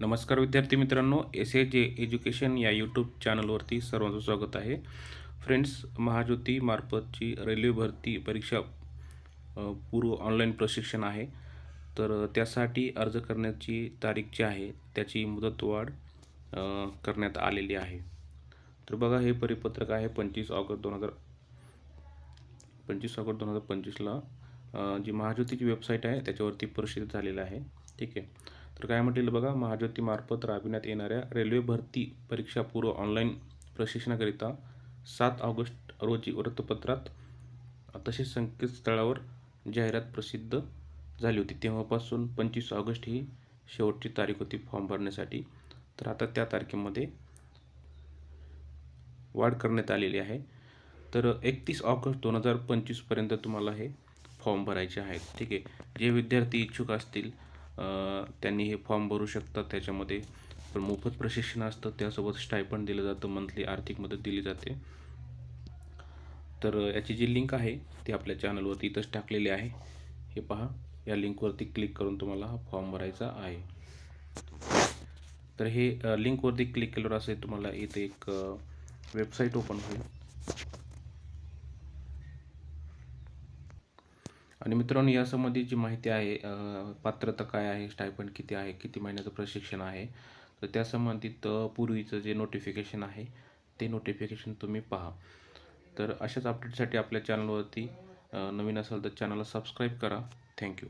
नमस्कार विद्यार्थी मित्रांनो एस ए जे एज्युकेशन या यूट्यूब चॅनलवरती सर्वांचं स्वागत आहे. फ्रेंड्स महाज्योती मार्फतची रेल्वे भरती परीक्षा पूर्व ऑनलाईन प्रशिक्षण आहे. तर त्यासाठी अर्ज करण्याची तारीख जी आहे त्याची मुदतवाढ करण्यात आलेली आहे. तर बघा हे परिपत्रक आहे पंचवीस ऑगस्ट दोन हजार पंचवीस ऑगस्ट दोन हजार पंचवीसला जी महाज्योतीची वेबसाईट आहे त्याच्यावरती प्रसिद्ध झालेलं आहे. ठीक आहे. तर काय म्हटलेलं बघा महाज्योतीमार्फत राबविण्यात येणाऱ्या रेल्वे भरती परीक्षा पूर्व ऑनलाईन प्रशिक्षणाकरिता सात ऑगस्ट रोजी वृत्तपत्रात तसेच संकेतस्थळावर जाहिरात प्रसिद्ध झाली होती. तेव्हापासून पंचवीस ऑगस्ट ही शेवटची तारीख होती फॉर्म भरण्यासाठी. तर आता त्या तारखेमध्ये वाढ करण्यात आलेली आहे. तर एकतीस ऑगस्ट दोन हजार पंचवीसपर्यंत तुम्हाला हे फॉर्म भरायचे आहेत. ठीक आहे. जे विद्यार्थी इच्छुक असतील त्यांनी हे फॉर्म भरू शकतात त्याच्यामध्ये. पण मोफत प्रशिक्षण असतं त्यासोबत स्टायपण दिलं जातं मंथली आर्थिक मदत दिली जाते. तर याची जी लिंक आहे ती आपल्या चॅनलवरती इथंच टाकलेली आहे. हे पहा या लिंकवरती क्लिक करून तुम्हाला हा फॉर्म भरायचा आहे. तर हे लिंकवरती क्लिक केल्यावर असे तुम्हाला इथे एक वेबसाईट ओपन होईल. आणि मित्रांनो यासंबंधी जी माहिती आहे पात्रता काय आहे स्टायपंड किती आहे किती महिन्याचं प्रशिक्षण आहे तर त्या संबंधित पूर्वीचं जे नोटिफिकेशन आहे ते नोटिफिकेशन तुम्ही पहा. तर अशाच अपडेटसाठी आपल्या चॅनलवरती नवीन असाल तर चॅनलला सबस्क्राईब करा. थँक्यू